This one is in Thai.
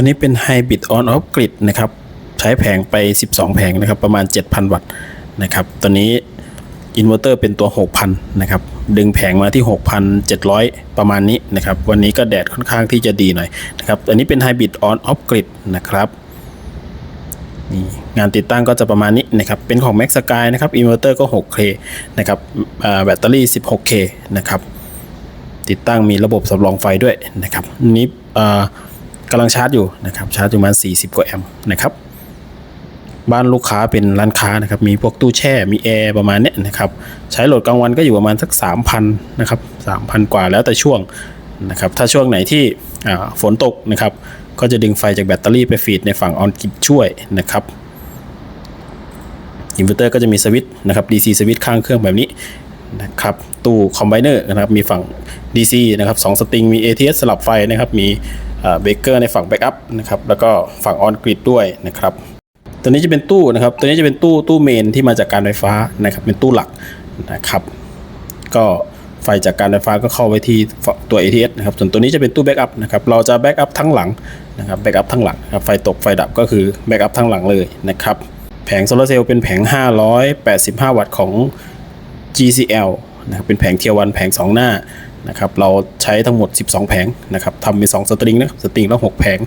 ตัวนี้เป็นไฮบริดออนออฟกริดนะครับใช้แผงไป 12 แผงนะครับประมาณ 7,000 วัตต์นะครับตัวนี้อินเวอร์เตอร์เป็นตัว 6,000 นะครับ ดึงแผงมาที่ 6,700 ประมาณนี้นะครับ วันนี้ก็แดดค่อนข้างที่จะดีหน่อยนะครับ อันนี้เป็นไฮบริดออนออฟกริดนะครับนี่งานติดตั้งก็จะประมาณนี้นะครับ เป็นของ Max Sky นะครับอินเวอร์เตอร์ก็ 6K นะครับแบตเตอรี่ 16K นะครับ ติดตั้งมีระบบสำรองไฟด้วยนะครับนนี้อ่า กำลังชาร์จอยู่นะครับชาร์จอยู่ประมาณ 40 กว่าแอมป์นะครับบ้านลูกค้าเป็นร้านค้านะครับมีพวกตู้แช่มีแอร์ประมาณเนี้ยนะครับใช้โหลดกลางวันก็อยู่ประมาณสัก 3,000นะครับ3,000 กว่าแล้วแต่ช่วงนะครับถ้าช่วงไหนที่ฝนตกนะครับก็จะดึงไฟจากแบตเตอรี่ไปฟีดในฝั่งออนกิดช่วยนะครับอินเวอร์เตอร์ก็จะมีสวิตช์นะครับ DC สวิตช์ข้างเครื่องแบบนี้นะครับตู้คอมไบเนอร์นะครับมีฝั่ง DC นะครับสองสตริงมี ATS สลับไฟนะครับมี เบรกเกอร์ในฝั่งแบ็กอัพนะครับแล้วก็ฝั่งออนกริดด้วยนะครับตัวนี้จะเป็นตู้นะครับ ตัวนี้จะเป็นตู้ตู้เมนที่มาจากการไฟฟ้านะครับ เป็นตู้หลักนะครับ ก็ไฟจากการไฟฟ้าก็เข้าไว้ที่ตัว ATS นะครับ ส่วนตัวนี้จะเป็นตู้แบ็กอัพนะครับ เราจะแบ็กอัพทั้งหลังนะครับ แบ็กอัพทั้งหลังครับ ไฟตกไฟดับก็คือแบ็กอัพทั้งหลังเลยนะครับ แผงโซลาร์เซลล์เป็นแผง 585 วัตต์ของ GCL นะครับเป็นแผงเทียวันแผง 2 หน้านะครับเราใช้ทั้งหมด 12 แผงนะครับทำเป็น2สตริงนะครับสตริงละ6แผง